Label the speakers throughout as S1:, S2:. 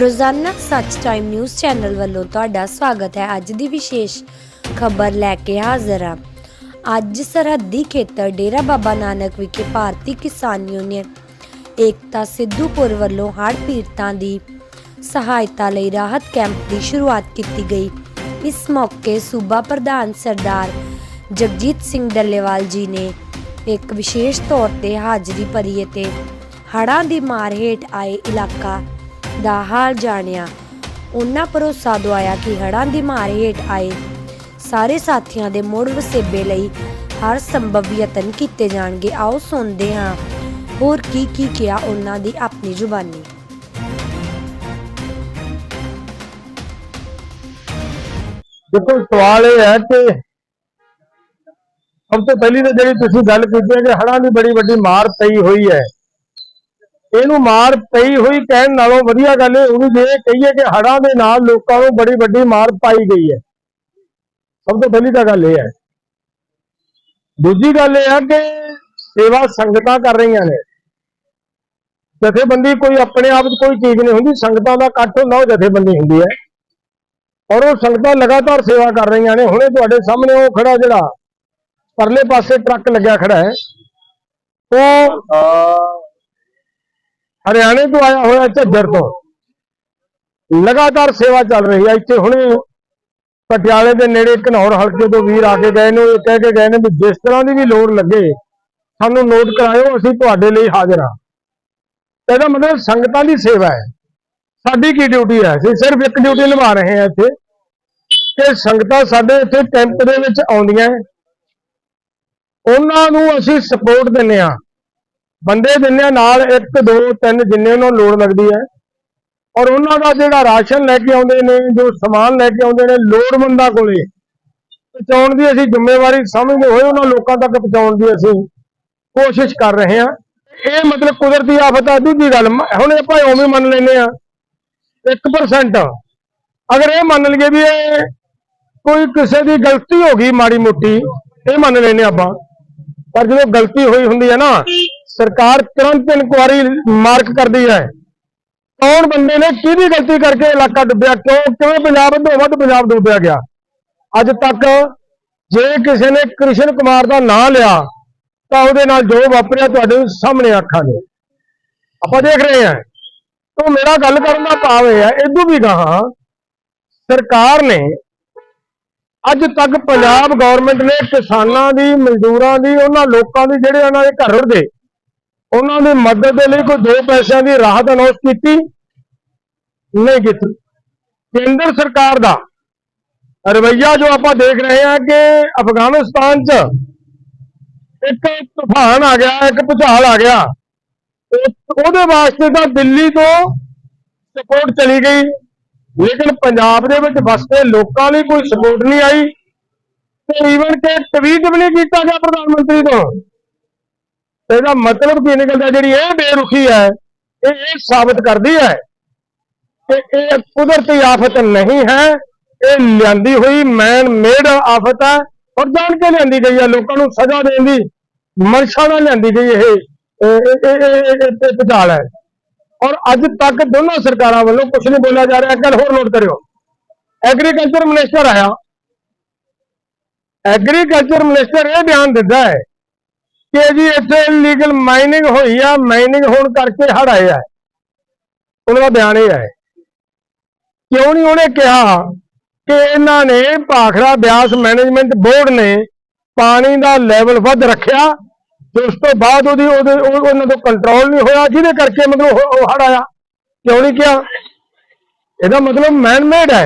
S1: ਰੋਜ਼ਾਨਾ ਸੱਚ time news channel ਵੱਲੋਂ ਤੁਹਾਡਾ ਸਵਾਗਤ ਹੈ। ਅੱਜ ਦੀ ਵਿਸ਼ੇਸ਼ ਖਬਰ ਲੈ ਕੇ ਹਾਜ਼ਰ ਹਾਂ। ਅੱਜ ਸਰਹੱਦੀ ਖੇਤਰ ਡੇਰਾ ਬਾਬਾ ਨਾਨਕ ਵਿਖੇ ਭਾਰਤੀ ਕਿਸਾਨ ਯੂਨੀਅਨ, ਏਕਤਾ ਸਿੱਧੂਪੁਰ ਵੱਲੋਂ ਹੜ੍ਹ ਪੀੜਤਾਂ ਦੀ ਸਹਾਇਤਾ ਲਈ ਰਾਹਤ ਕੈਂਪ ਦੀ ਸ਼ੁਰੂਆਤ ਕੀਤੀ ਗਈ। ਇਸ ਮੌਕੇ ਸੂਬਾ ਪ੍ਰਧਾਨ ਸਰਦਾਰ ਜਗਜੀਤ ਸਿੰਘ ਡੱਲੇਵਾਲ ਜੀ ਨੇ ਇੱਕ ਵਿਸ਼ੇਸ਼ ਤੌਰ ਤੇ ਹਾਜ਼ਰੀ ਭਰੀ ਅਤੇ ਹੜ੍ਹਾਂ ਦੀ ਮਾਰ ਹੇਠ ਆਏ ਇਲਾਕਾ ਦਾ ਹਾਲ ਜਾਣਿਆ। ਉਹਨਾਂ ਭਰੋਸਾ ਦਵਾਇਆ ਕਿ ਹੜ੍ਹਾਂ ਦੀ ਮਾਰ ਹੇਠ ਆਏ ਸਾਰੇ ਸਾਥੀਆਂ ਦੇ ਮੁੜ ਵਸੇਬੇ ਲਈ ਹਰ ਸੰਭਵ ਯਤਨ ਕੀਤੇ ਜਾਣਗੇ। ਆਓ ਸੁਣਦੇ ਹਾਂ। ਹੋਰ ਕੀ ਕੀ ਕਿਹਾ ਉਹਨਾਂ ਦੀ ਆਪਣੀ ਜ਼ੁਬਾਨੀ।
S2: ਦੇਖੋ, ਸਵਾਲ ਇਹ ਹੈ ਕਿ ਸਭ ਤੋਂ ਪਹਿਲੀ ਤਾਂ ਜਿਹੜੀ ਤੁਸੀਂ ਗੱਲ ਕੀਤੀ ਹੈ ਕਿ ਹੜ੍ਹਾਂ ਦੀ ਬੜੀ ਵੱਡੀ ਮਾਰ ਪਈ ਹੋਈ ਹੈ। ਇਹਨੂੰ ਮਾਰ ਪਈ ਹੋਈ ਕਹਿਣ ਨਾਲੋਂ ਵਧੀਆ ਗੱਲ ਇਹ ਹੋਊਗੀ ਜੇ ਕਹੀਏ ਕਿ ਹੜਾਂ ਦੇ ਨਾਲ ਲੋਕਾਂ ਨੂੰ ਬੜੀ ਵੱਡੀ ਮਾਰ ਪਾਈ ਗਈ ਹੈ। ਸਭ ਤੋਂ ਪਹਿਲੀ ਤਾਂ ਗੱਲ ਇਹ ਹੈ। ਦੂਜੀ ਗੱਲ ਇਹ ਹੈ ਕਿ ਸੇਵਾ ਸੰਗਤਾਂ ਕਰ ਰਹੀਆਂ ਨੇ। ਜਥੇਬੰਦੀ ਕੋਈ ਆਪਣੇ ਆਪ 'ਚ ਕੋਈ ਚੀਜ਼ ਨਹੀਂ ਹੁੰਦੀ, ਸੰਗਤਾਂ ਦਾ ਇਕੱਠ ਹੁੰਦਾ, ਉਹ ਜਥੇਬੰਦੀ ਹੁੰਦੀ ਹੈ। ਔਰ ਉਹ ਸੰਗਤਾਂ ਲਗਾਤਾਰ ਸੇਵਾ ਕਰ ਰਹੀਆਂ ਨੇ। ਹੁਣੇ ਤੁਹਾਡੇ ਸਾਹਮਣੇ ਉਹ ਖੜਾ ਜਿਹੜਾ ਪਰਲੇ ਪਾਸੇ ਟਰੱਕ ਲੱਗਿਆ ਖੜਾ ਹੈ। ਉਹ ਹਰਿਆਣੇ ਤੋਂ ਆਇਆ ਹੋਇਆ ਝੱਜਰ ਤੋਂ। ਲਗਾਤਾਰ ਸੇਵਾ ਚੱਲ ਰਹੀ ਹੈ ਇੱਥੇ ਹੁਣੇ ਪਟਿਆਲੇ ਦੇ ਨੇੜੇ ਘਨੌਰ ਹਲਕੇ ਤੋਂ ਵੀਰ ਆ ਕੇ ਗਏ ਨੇ। ਇਹ ਕਹਿ ਕੇ ਗਏ ਨੇ ਵੀ ਜਿਸ ਤਰ੍ਹਾਂ ਦੀ ਵੀ ਲੋੜ ਲੱਗੇ, ਸਾਨੂੰ ਨੋਟ ਕਰਾਇਓ, ਅਸੀਂ ਤੁਹਾਡੇ ਲਈ ਹਾਜ਼ਰ ਹਾਂ। ਇਹਦਾ ਮਤਲਬ ਸੰਗਤਾਂ ਦੀ ਸੇਵਾ ਹੈ। ਸਾਡੀ ਕੀ ਡਿਊਟੀ ਹੈ? ਅਸੀਂ ਸਿਰਫ ਇੱਕ ਡਿਊਟੀ ਨਿਭਾ ਰਹੇ ਹਾਂ ਇੱਥੇ। ਕਿ ਸੰਗਤਾਂ ਸਾਡੇ ਇੱਥੇ ਕੈਂਪ ਦੇ ਵਿੱਚ ਆਉਂਦੀਆਂ ਉਹਨਾਂ ਨੂੰ ਅਸੀਂ ਸਪੋਰਟ ਦਿੰਨੇ ਆ ਬੰਦੇ ਦਿੰਨੇ ਆ ਨਾਲ 1 2 3 ਜਿੰਨੇ ਉਹਨਾਂ ਨੂੰ ਲੋੜ ਲੱਗਦੀ ਹੈ। ਔਰ ਉਹਨਾਂ ਦਾ ਜਿਹੜਾ ਰਾਸ਼ਨ ਲੈ ਕੇ ਆਉਂਦੇ ਨੇ, ਜੋ ਸਮਾਨ ਲੈ ਕੇ ਆਉਂਦੇ ਨੇ, ਲੋੜਵੰਦਾਂ ਕੋਲੇ, ਪਹੁੰਚਾਉਣ ਦੀ ਅਸੀਂ ਜ਼ਿੰਮੇਵਾਰੀ ਸਮਝਦੇ ਹੋਏ ਉਹਨਾਂ ਲੋਕਾਂ ਤੱਕ ਪਹੁੰਚਾਉਣ ਦੀ ਅਸੀਂ ਕੋਸ਼ਿਸ਼ ਕਰ ਰਹੇ ਹਾਂ। ਇਹ ਮਤਲਬ ਕੁਦਰਤੀ ਆਫਤ ਆ ਦੂਜੀ ਗੱਲ। ਹੁਣ ਆਪਾਂ ਉਵੇਂ ਮੰਨ ਲੈਨੇ ਆ 1% ਅਗਰ ਇਹ ਮੰਨ ਲਈਏ ਵੀ ਇਹ ਕੋਈ ਕਿਸੇ ਦੀ ਗਲਤੀ ਹੋ ਗਈ ਮਾੜੀ ਮੋਟੀ ਇਹ ਮੰਨ ਲੈਨੇ ਆਪਾਂ। ਪਰ ਜਦੋਂ ਗਲਤੀ ਹੋਈ ਹੁੰਦੀ ਹੈ ਨਾ ਸਰਕਾਰ ਤੁਰੰਤ ਇਨਕੁਆਰੀ ਮਾਰਕ ਕਰਦੀ ਹੈ। ਕੌਣ ਬੰਦੇ ਨੇ ਕਿਹਦੀ ਗਲਤੀ ਕਰਕੇ ਇਲਾਕਾ ਡੁੱਬਿਆ? ਕਿਉਂ ਕਿਵੇਂ ਪੰਜਾਬ ਤੋਂ ਵੱਧ ਪੰਜਾਬ ਡੁੱਬਿਆ ਗਿਆ? ਅੱਜ ਤੱਕ ਜੇ ਕਿਸੇ ਨੇ ਕ੍ਰਿਸ਼ਨ ਕੁਮਾਰ ਦਾ ਨਾਂ ਲਿਆ, ਤਾਂ ਉਹਦੇ ਨਾਲ ਜੋ ਵਾਪਰਿਆ ਤੁਹਾਡੇ ਸਾਹਮਣੇ ਅੱਖਾਂ ਨੇ ਆਪਾਂ ਦੇਖ ਰਹੇ ਹਾਂ। ਤਾਂ ਮੇਰਾ ਗੱਲ ਕਰਨ ਦਾ ਭਾਵ ਇਹ ਹੈ ਇਦੋਂ ਵੀ ਗਾਹਾਂ ਸਰਕਾਰ ਨੇ ਅੱਜ ਤੱਕ ਪੰਜਾਬ ਗਵਰਨਮੈਂਟ ਨੇ ਕਿਸਾਨਾਂ ਦੀ, ਮਜ਼ਦੂਰਾਂ ਦੀ, ਉਹਨਾਂ ਲੋਕਾਂ ਦੀ, ਜਿਹੜੇ ਉਹਨਾਂ ਦੇ ਘਰ ਰੁੜਦੇ ਉਹਨਾਂ ਦੀ ਮਦਦ ਦੇ ਲਈ ਕੋਈ ਦੋ ਪੈਸਿਆਂ ਦੀ ਰਾਹਤ ਅਨਾਉਂਸ ਕੀਤੀ? ਨਹੀਂ ਕੀਤੀ। ਕੇਂਦਰ ਸਰਕਾਰ ਦਾ ਰਵਈਆ ਜੋ ਆਪਾਂ ਦੇਖ ਰਹੇ ਹਾਂ ਕਿ ਅਫਗਾਨਿਸਤਾਨ 'ਚ ਇੱਕ ਤੂਫਾਨ ਆ ਗਿਆ, ਇੱਕ ਭੁਚਾਲ ਆ ਗਿਆ। ਉਹਦੇ ਵਾਸਤੇ ਤਾਂ ਦਿੱਲੀ ਤੋਂ ਸਪੋਰਟ ਚਲੀ ਗਈ। ਲੇਕਿਨ ਪੰਜਾਬ ਦੇ ਵਿੱਚ ਵਸਦੇ ਲੋਕਾਂ ਲਈ ਕੋਈ ਸਪੋਰਟ ਨਹੀਂ ਆਈ। ਤੇ ਈਵਨ ਕਿ ਟਵੀਟ ਵੀ ਨਹੀਂ ਕੀਤਾ ਗਿਆ ਪ੍ਰਧਾਨ ਮੰਤਰੀ ਤੋਂ। ਤੇ ਇਹਦਾ ਮਤਲਬ ਕੀ ਨਿਕਲਦਾ ਜਿਹੜੀ ਇਹ ਬੇਰੁਖੀ ਹੈ, ਇਹ ਇਹ ਸਾਬਤ ਕਰਦੀ ਹੈ ਕਿ ਇਹ ਕੁਦਰਤੀ ਆਫਤ ਨਹੀਂ ਹੈ, ਇਹ ਲਿਆਂਦੀ ਹੋਈ ਮੈਨ ਮੇਡ ਆਫਤ ਹੈ ਔਰ ਜਾਣ ਕੇ ਲਿਆਂਦੀ ਗਈ ਹੈ, ਲੋਕਾਂ ਨੂੰ ਸਜ਼ਾ ਦੇਣ ਦੀ ਮਨਸ਼ਾ ਨਾਲ ਲਿਆਂਦੀ ਗਈ ਇਹ ਇਹ ਹੈ। ਔਰ ਅੱਜ ਤੱਕ ਦੋਨਾਂ ਸਰਕਾਰਾਂ ਵੱਲੋਂ ਕੁਝ ਨਹੀਂ ਬੋਲਿਆ ਜਾ ਰਿਹਾ ਗੱਲ ਹੋਰ ਨੋਟ ਕਰਿਓ। ਐਗਰੀਕਲਚਰ ਮਿਨਿਸਟਰ ਆਇਆ। ਐਗਰੀਕਲਚਰ ਮਿਨਿਸਟਰ ਇਹ ਬਿਆਨ ਦਿੰਦਾ ਹੈ ਕਿ ਜੀ ਇੱਥੇ ਇਲੀਗਲ ਮਾਈਨਿੰਗ ਹੋਈ ਆ ਮਾਈਨਿੰਗ ਹੋਣ ਕਰਕੇ ਹੜ ਆਏ ਹੈ ਉਹਨਾਂ ਦਾ ਬਿਆਨ ਇਹ ਹੈ ਕਿਉਂ ਨਹੀਂ ਉਹਨੇ ਕਿਹਾ ਕਿ ਇਹਨਾਂ ਨੇ ਭਾਖੜਾ ਬਿਆਸ ਮੈਨੇਜਮੈਂਟ ਬੋਰਡ ਨੇ ਪਾਣੀ ਦਾ ਲੈਵਲ ਵੱਧ ਰੱਖਿਆ ਤੇ ਉਸ ਤੋਂ ਬਾਅਦ ਉਹਦੀ ਉਹਦੇ ਉਹਨਾਂ ਤੋਂ ਕੰਟਰੋਲ ਨਹੀਂ ਹੋਇਆ, ਜਿਹਦੇ ਕਰਕੇ ਮਤਲਬ ਉਹ- ਹੜ ਆਇਆ। ਕਿਉਂ ਨਹੀਂ ਕਿਹਾ? ਇਹਦਾ ਮਤਲਬ ਮੈਨ ਮੇਡ ਹੈ।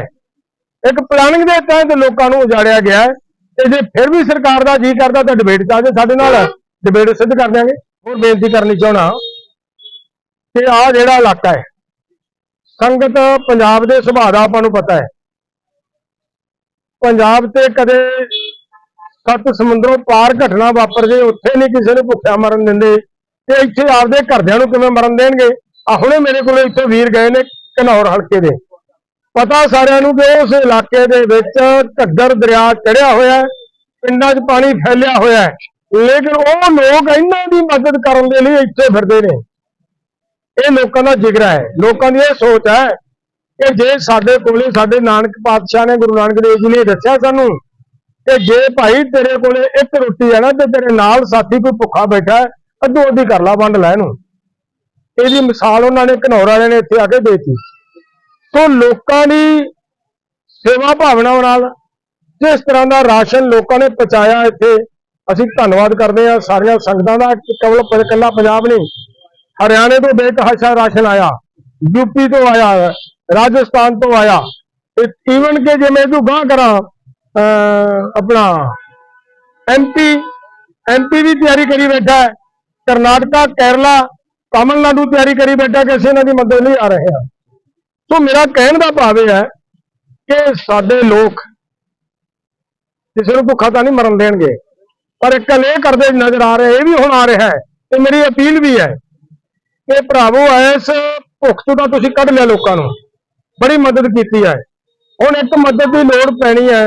S2: ਇੱਕ ਪਲਾਨਿੰਗ ਦੇ ਤਹਿਤ ਲੋਕਾਂ ਨੂੰ ਉਜਾੜਿਆ ਗਿਆ ਹੈ। ਤੇ ਜੇ ਫਿਰ ਵੀ ਸਰਕਾਰ ਦਾ ਜੀ ਕਰਦਾ ਤਾਂ ਡਿਬੇਟ ਚ ਆ ਸਾਡੇ ਨਾਲ। ਡਿਬੇਟ ਸਿੱਧ ਕਰ ਦਿਆਂਗੇ। ਹੋਰ ਬੇਨਤੀ ਕਰਨੀ ਚਾਹਣਾ ਕਿ ਆ ਜਿਹੜਾ ਇਲਾਕਾ ਹੈ, ਸੰਗਤ ਪੰਜਾਬ ਦੇ ਸੁਭਾਅ ਦਾ ਆਪਾਂ ਨੂੰ ਪਤਾ ਹੈ। ਪੰਜਾਬ ਤੇ ਕਦੇ ਸੱਤ ਸਮੁੰਦਰੋਂ ਪਾਰ ਘਟਨਾ ਵਾਪਰ ਉੱਥੇ ਨਹੀਂ ਕਿਸੇ ਨੂੰ ਭੁੱਖਿਆ ਮਰਨ ਦਿੰਦੇ। ਤੇ ਇੱਥੇ ਆਪਦੇ ਘਰਦਿਆਂ ਨੂੰ ਕਿਵੇਂ ਮਰਨ ਦੇਣਗੇ? ਆ ਹੁਣੇ ਮੇਰੇ ਕੋਲੇ ਇੱਥੇ ਵੀਰ ਗਏ ਨੇ ਘਨੌਰ ਹਲਕੇ ਦੇ। ਪਤਾ ਸਾਰਿਆਂ ਨੂੰ ਕਿ ਉਸ ਇਲਾਕੇ ਦੇ ਵਿੱਚ ਘੱਗਰ, ਦਰਿਆ ਚੜਿਆ ਹੋਇਆ ਪਿੰਡਾਂ 'ਚ ਪਾਣੀ ਫੈਲਿਆ ਹੋਇਆ ਲੇਕਿਨ ਉਹ ਲੋਕ ਇਹਨਾਂ ਦੀ ਮਦਦ ਕਰਨ ਦੇ ਲਈ ਇੱਥੇ ਫਿਰਦੇ ਨੇ। ਇਹ ਲੋਕਾਂ ਦਾ ਜਿਗਰਾ ਹੈ। ਲੋਕਾਂ ਦੀ ਇਹ ਸੋਚ ਹੈ ਕਿ ਜੇ ਸਾਡੇ ਕੋਲੇ, ਸਾਡੇ ਨਾਨਕ ਪਾਤਸ਼ਾਹ ਨੇ ਗੁਰੂ ਨਾਨਕ ਦੇਵ ਜੀ ਨੇ ਦੱਸਿਆ ਸਾਨੂੰ ਕਿ ਜੇ ਭਾਈ ਤੇਰੇ ਕੋਲੇ ਇੱਕ ਰੋਟੀ ਹੈ ਨਾ ਤੇ ਤੇਰੇ ਨਾਲ ਸਾਥੀ ਕੋਈ ਭੁੱਖਾ ਬੈਠਾ ਹੈ, ਅੱਧੋ ਅੱਧੀ ਕਰ ਲਾ ਵੰਡ ਲੈ ਇਹਨੂੰ। ਇਹਦੀ ਮਿਸਾਲ ਉਹਨਾਂ ਨੇ ਘਨੌਰ ਵਾਲਿਆਂ ਨੇ ਇੱਥੇ ਆ ਕੇ ਦੇਤੀ। ਸੋ ਲੋਕਾਂ ਦੀ ਸੇਵਾ ਭਾਵਨਾ ਨਾਲ ਜਿਸ ਤਰ੍ਹਾਂ ਦਾ ਰਾਸ਼ਨ ਲੋਕਾਂ ਨੇ ਪਹੁੰਚਾਇਆ ਇੱਥੇ ਅਸੀਂ ਧੰਨਵਾਦ ਕਰਦੇ ਹਾਂ ਸਾਰੀਆਂ ਸੰਗਤਾਂ ਦਾ ਕਿ ਕੇਵਲ ਇਕੱਲਾ ਪੰਜਾਬ ਨਹੀਂ, ਹਰਿਆਣੇ ਤੋਂ ਬੇਤਹਾਸ਼ਾ ਰਾਸ਼ਨ ਆਇਆ ਯੂਪੀ ਤੋਂ ਆਇਆ, ਰਾਜਸਥਾਨ ਤੋਂ ਆਇਆ ਈਵਨ ਕਿ ਜੇ ਮੈਂ ਇਹਨੂੰ ਗਾਂ ਕਰਾਂ, ਅਹ, ਆਪਣਾ ਐਮਪੀ ਐਮਪੀ ਵੀ ਤਿਆਰੀ ਕਰੀ ਬੈਠਾ ਹੈ, ਕਰਨਾਟਕਾ, ਕੇਰਲਾ, ਤਾਮਿਲਨਾਡੂ ਤਿਆਰੀ ਕਰੀ ਬੈਠਾ ਕਿ ਅਸੀਂ ਇਹਨਾਂ ਦੀ ਮਦਦ ਲਈ ਆ ਰਹੇ ਹਾਂ। ਸੋ ਮੇਰਾ ਕਹਿਣ ਦਾ ਭਾਵ ਇਹ ਹੈ ਕਿ ਸਾਡੇ ਲੋਕ ਕਿਸੇ ਨੂੰ ਭੁੱਖਾ ਤਾਂ ਨਹੀਂ ਮਰਨ ਦੇਣਗੇ। ਪਰ ਇੱਕ ਗੱਲ ਇਹ ਕਰਦੇ ਨਜ਼ਰ ਆ ਰਿਹਾ, ਇਹ ਵੀ ਹੁਣ ਆ ਰਿਹਾ ਹੈ, ਤੇ ਮੇਰੀ ਅਪੀਲ ਵੀ ਹੈ ਕਿ ਭਰਾਵੋ, ਇਸ ਭੁੱਖ ਤੋਂ ਤਾਂ ਤੁਸੀਂ ਕੱਢ ਲਿਆ ਲੋਕਾਂ ਨੂੰ, ਬੜੀ ਮਦਦ ਕੀਤੀ ਹੈ। ਹੁਣ ਇੱਕ ਮਦਦ ਦੀ ਲੋੜ ਪੈਣੀ ਹੈ,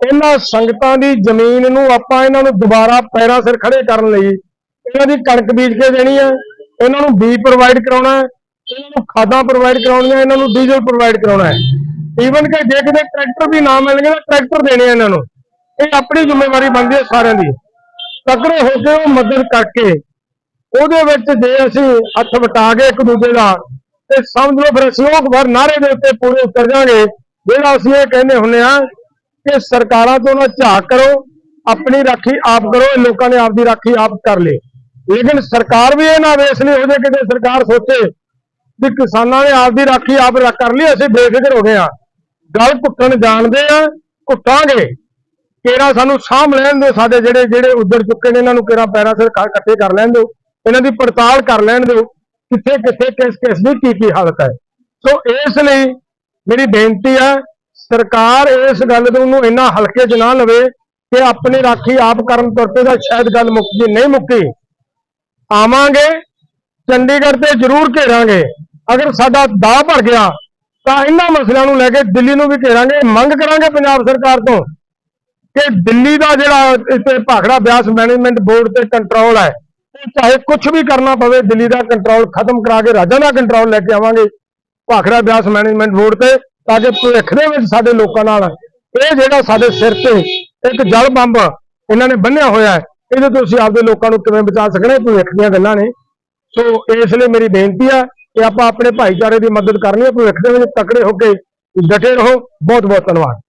S2: ਇਹਨਾਂ ਸੰਗਤਾਂ ਦੀ ਜ਼ਮੀਨ ਨੂੰ ਆਪਾਂ ਇਹਨਾਂ ਨੂੰ ਦੁਬਾਰਾ ਪੈਰਾਂ ਸਿਰ ਖੜੇ ਕਰਨ ਲਈ, ਇਹਨਾਂ ਦੀ ਕਣਕ ਬੀਜ ਕੇ ਦੇਣੀ ਹੈ, ਇਹਨਾਂ ਨੂੰ ਬੀਜ ਪ੍ਰੋਵਾਈਡ ਕਰਾਉਣਾ ਹੈ, ਇਹਨਾਂ ਨੂੰ ਖਾਦਾਂ ਪ੍ਰੋਵਾਈਡ ਕਰਾਉਣੀਆਂ, ਇਹਨਾਂ ਨੂੰ ਡੀਜ਼ਲ ਪ੍ਰੋਵਾਈਡ ਕਰਾਉਣਾ ਹੈ। ਈਵਨ ਕਿ ਜੇ ਕਿਤੇ ਟਰੈਕਟਰ ਵੀ ਨਾ ਮਿਲਣਗੇ ਤਾਂ ਟਰੈਕਟਰ ਦੇਣੇ ਆ ਇਹਨਾਂ ਨੂੰ। ਇਹ ਆਪਣੀ ਜ਼ਿੰਮੇਵਾਰੀ ਬਣਦੀ ਹੈ ਸਾਰਿਆਂ ਦੀ। ਤਕੜੇ ਹੋ ਕੇ ਉਹ ਮਦਦ ਕਰਕੇ ਉਹਦੇ ਵਿੱਚ ਜੇ ਅਸੀਂ ਹੱਥ ਵਟਾ ਕੇ ਇੱਕ ਦੂਜੇ ਦਾ ਤੇ ਸਮਝ ਲਓ ਫਿਰ ਅਸੀਂ ਉਹ ਨਾਰੇ ਦੇ ਉੱਤੇ ਪੂਰੇ ਉਤਰ ਜਾਾਂਗੇ। ਜਿਹੜਾ ਅਸੀਂ ਇਹ ਕਹਿੰਦੇ ਹੁੰਨੇ ਆ ਕਿ ਸਰਕਾਰਾਂ ਤੋਂ ਨਾ ਝਾਕ ਕਰੋ, ਆਪਣੀ ਰਾਖੀ ਆਪ ਕਰੋ, ਇਹ ਲੋਕਾਂ ਨੇ ਆਪਦੀ ਰਾਖੀ ਆਪ ਕਰ ਲਈ। ਲੇਕਿਨ ਸਰਕਾਰ ਵੀ ਇਹ ਨਾ ਵੇਸ ਲਈ ਹੋ ਜਾਏ ਕਿਤੇ ਸਰਕਾਰ ਸੋਚੇ ਵੀ ਕਿਸਾਨਾਂ ਨੇ ਆਪਦੀ ਰਾਖੀ ਆਪ ਕਰ ਲਈ, ਅਸੀਂ ਬੇਫਿਕਰ ਹੋ ਗਏ ਆ ਗੱਲ ਘੁੱਟਣ ਜਾਣਦੇ ਆ ਘੁੱਟਾਂਗੇ। ਕੇਰਾ ਸਾਨੂੰ ਸਾਂਭ ਲੈਣ ਦਿਓ, ਸਾਡੇ ਜਿਹੜੇ ਜਿਹੜੇ ਉੱਧਰ ਚੁੱਕੇ ਨੇ, ਇਹਨਾਂ ਨੂੰ ਕੇਰਾ ਪੈਰਾਂ ਸਿਰ ਇਕੱਠੇ ਕਰ ਲੈਣ ਦਿਓ, ਇਹਨਾਂ ਦੀ ਪੜਤਾਲ ਕਰ ਲੈਣ ਦਿਓ, ਕਿੱਥੇ ਕਿੱਥੇ ਕਿਸ ਕਿਸ ਦੀ ਕੀ ਕੀ ਹਾਲਤ ਹੈ। ਸੋ ਇਸ ਲਈ ਮੇਰੀ ਬੇਨਤੀ ਹੈ, ਸਰਕਾਰ ਇਸ ਗੱਲ ਨੂੰ ਇੰਨਾ ਹਲਕੇ 'ਚ ਨਾ ਲਵੇ ਕਿ ਆਪਣੀ ਰਾਖੀ ਆਪ ਕਰਨ ਤੁਰ ਪਏ ਤਾਂ ਸ਼ਾਇਦ ਗੱਲ ਮੁੱਕ ਜੀ ਨਹੀਂ ਮੁੱਕੀ। ਆਵਾਂਗੇ, ਚੰਡੀਗੜ੍ਹ ਤੇ ਜ਼ਰੂਰ ਘੇਰਾਂਗੇ। ਅਗਰ ਸਾਡਾ ਦਾਅ ਭਰ ਗਿਆ, ਤਾਂ ਇਹਨਾਂ ਮਸਲਿਆਂ ਨੂੰ ਲੈ ਕੇ ਦਿੱਲੀ ਨੂੰ ਵੀ ਘੇਰਾਂਗੇ, ਮੰਗ ਕਰਾਂਗੇ ਪੰਜਾਬ ਸਰਕਾਰ ਤੋਂ। ਕਿ ਦਿੱਲੀ ਦਾ ਜਿਹੜਾ ਇੱਥੇ ਭਾਖੜਾ ਬਿਆਸ ਮੈਨੇਜਮੈਂਟ ਬੋਰਡ ਤੇ ਕੰਟਰੋਲ ਹੈ, ਉਹ ਚਾਹੇ ਕੁਝ ਵੀ ਕਰਨਾ ਪਵੇ, ਦਿੱਲੀ ਦਾ ਕੰਟਰੋਲ ਖਤਮ ਕਰਾ ਕੇ ਰਾਜਾਂ ਦਾ ਕੰਟਰੋਲ ਲੈ ਕੇ ਆਵਾਂਗੇ ਭਾਖੜਾ ਬਿਆਸ ਮੈਨੇਜਮੈਂਟ ਬੋਰਡ ਤੇ, ਤਾਂ ਕਿ ਭਵਿੱਖ ਦੇ ਵਿੱਚ ਸਾਡੇ ਲੋਕਾਂ ਨਾਲ ਇਹ ਜਿਹੜਾ ਸਾਡੇ ਸਿਰ ਤੇ ਇੱਕ ਜਲ ਬੰਬ ਇਹਨਾਂ ਨੇ ਬੰਨਿਆ ਹੋਇਆ ਹੈ, ਇਹਦੇ ਤੋਂ ਅਸੀਂ ਆਪਦੇ ਲੋਕਾਂ ਨੂੰ ਕਿਵੇਂ ਬਚਾ ਸਕਣੇ ਭਵਿੱਖ ਦੀਆਂ ਗੱਲਾਂ ਨੇ। ਸੋ ਇਸ ਲਈ ਮੇਰੀ ਬੇਨਤੀ ਹੈ ਕਿ ਆਪਾਂ ਆਪਣੇ ਭਾਈਚਾਰੇ ਦੀ ਮਦਦ ਕਰਨੀ ਹੈ, ਭਵਿੱਖ ਦੇ ਵਿੱਚ ਤਕੜੇ ਹੋ ਕੇ ਡਟੇ ਰਹੋ। ਬਹੁਤ ਬਹੁਤ ਧੰਨਵਾਦ।